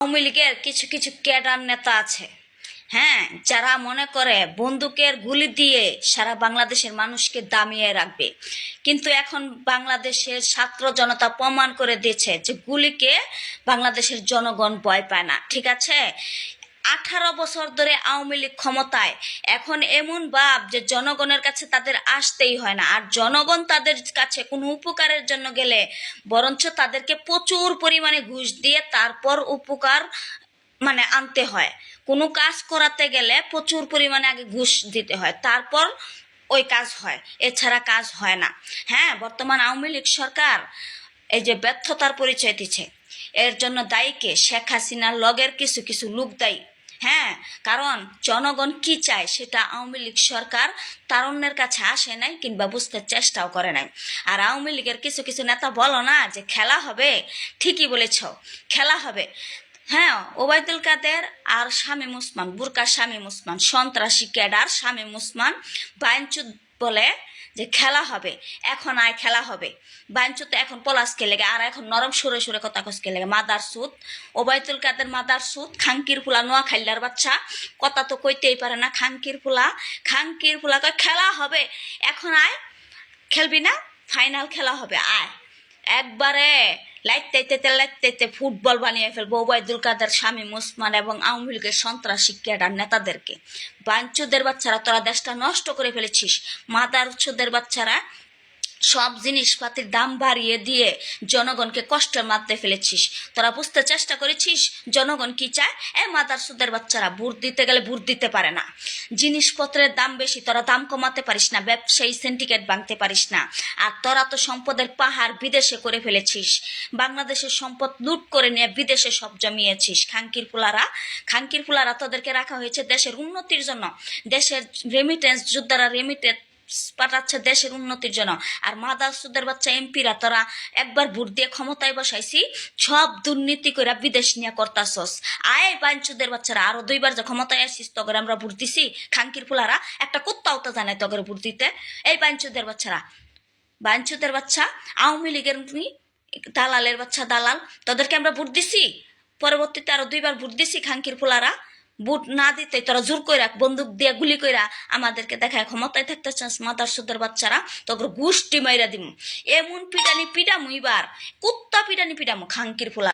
আওয়ামী লীগের কিছু কিছু ক্যাডার নেতা আছে। হ্যাঁ যারা মনে করে বন্দুকের গুলি দিয়ে সারা বাংলাদেশের মানুষকে দামিয়ে রাখবে। কিন্তু এখন বাংলাদেশের ছাত্র জনতা প্রমাণ করে দিয়েছে যে গুলিকে বাংলাদেশের জনগণ ভয় পায় না। ঠিক আছে? আঠারো বছর ধরে আওয়ামী লীগ ক্ষমতায়। এখন এমন ভাব যে জনগণের কাছে তাদের আসতেই হয় না। আর জনগণ তাদের কাছে কোনো উপকারের জন্য গেলে বরঞ্চ তাদেরকে প্রচুর পরিমাণে ঘুষ দিয়ে তারপর উপকার মানে আনতে হয়। কোনো কাজ করাতে গেলে প্রচুর পরিমাণে আগে ঘুষ দিতে হয়। তারপর ওই কাজ হয়। এছাড়া কাজ হয় না। হ্যাঁ বর্তমান আওয়ামী লীগ সরকার এই যে ব্যর্থতার পরিচয় দিচ্ছে। এর জন্য দায়ীকে শেখ হাসিনার লগের কিছু কিছু লোক দায়ী। হ্যাঁ কারণ জনগণ কি চায় সেটা আওয়ামী লীগ সরকার তারুণ্যের কাছে আসে নাই কিংবা বুঝতে চেষ্টাও করে নাই। আর আওয়ামী লীগের কিছু কিছু নেতা বলো না যে খেলা হবে? ঠিকই বলেছ, খেলা হবে। হ্যাঁ ওবায়দুল কাদের আর শামীম উসমান বুরকা শামীম উসমান সন্ত্রাসী ক্যাডার শামীম উসমান বাইনচুদ বলে যে খেলা হবে, এখন আয় খেলা হবে। বাঞ্চুতে এখন পলাশকে লেগে, আর এখন নরম সুরে সুরে কথা কসকে লেগে। মাদার সুদ ওবায়তুল কাদের মাদার সুদ খাঙ্কির ফুলা নোয়া খাইলার বাচ্চা। কথা তো কইতেই পারে না খাঙ্কির ফুলা। খাঙ্কির ফুলা কয়, খেলা হবে, এখন আয়। খেলবি না ফাইনাল খেলা হবে, আয়। একবারে লাইতে লাইতে ফুটবল বানিয়ে ফেলব। ওবায়দুল কাদের স্বামী মুসমান এবং আওয়ামী লীগের সন্ত্রাসী ক্যাডার নেতাদেরকে। বাঞ্চুদের বাচ্চারা, তোরা দেশটা নষ্ট করে ফেলেছিস। মাদার বাচ্চারা সব জিনিসপাতির দাম বাড়িয়ে দিয়ে জনগণকে কষ্টের মারতে ফেলেছিস। তোরা বুঝতে চেষ্টা করেছিস, জনগণ কি চায়? এ মাদার সুদের বাচ্চারা বুট দিতে গেলে বুট দিতে পারে না। জিনিসপত্রের দাম বেশি, তোরা দাম কমাতে পারিস না, ব্যবসায়ী সিন্ডিকেট ভাঙতে পারিস না। আর তোরা তো সম্পদের পাহাড় বিদেশে করে ফেলেছিস। বাংলাদেশের সম্পদ লুট করে নিয়ে বিদেশে সব জমিয়েছিস। খাঙ্কির ফুলারা খাঙ্কির ফুলারা তোদেরকে রাখা হয়েছে দেশের উন্নতির জন্য। দেশের রেমিটেন্স যোদ্ধারা রেমিটেন্স পাঠাচ্ছে দেশের উন্নতির জন্য। আর মাদার সুদের বাচ্চা এমপিরা, তোরা একবার ভোট দিয়ে ক্ষমতায় বসাইছি, সব দুর্নীতি করে বিদেশ নিয়ে করতাছস। আয় বাঞ্চুদের বাচ্চারা, আরও দুইবার যে ক্ষমতায় আসিস, তগরে আমরা ভোট দিছি খাঙ্কির ফুলারা, একটা কুত্তাও তো জানে তগরে ভোট দিতে। এই বাঞ্চুদের বাচ্চারা, বাঞ্চুদের বাচ্চা, আওয়ামী লীগের দালালের বাচ্চা দালাল, তোদেরকে আমরা ভোট দিছি? পরবর্তীতে আরও দুইবার ভোট দিছি খাঙ্কির ফুলারা বুট না দিতে তোরা জোর কইরা বন্দুক দিয়ে গুলি কইরা আমাদেরকে দেখায় ক্ষমতায় থাকতে চাস মাদার সুদের বাচ্চারা তোর গুষ্টি মাইরা দিম। এমন পিটানি পিটামু এবার, কুত্তা পিটানি পিটামু খাঙ্কির ফুলা।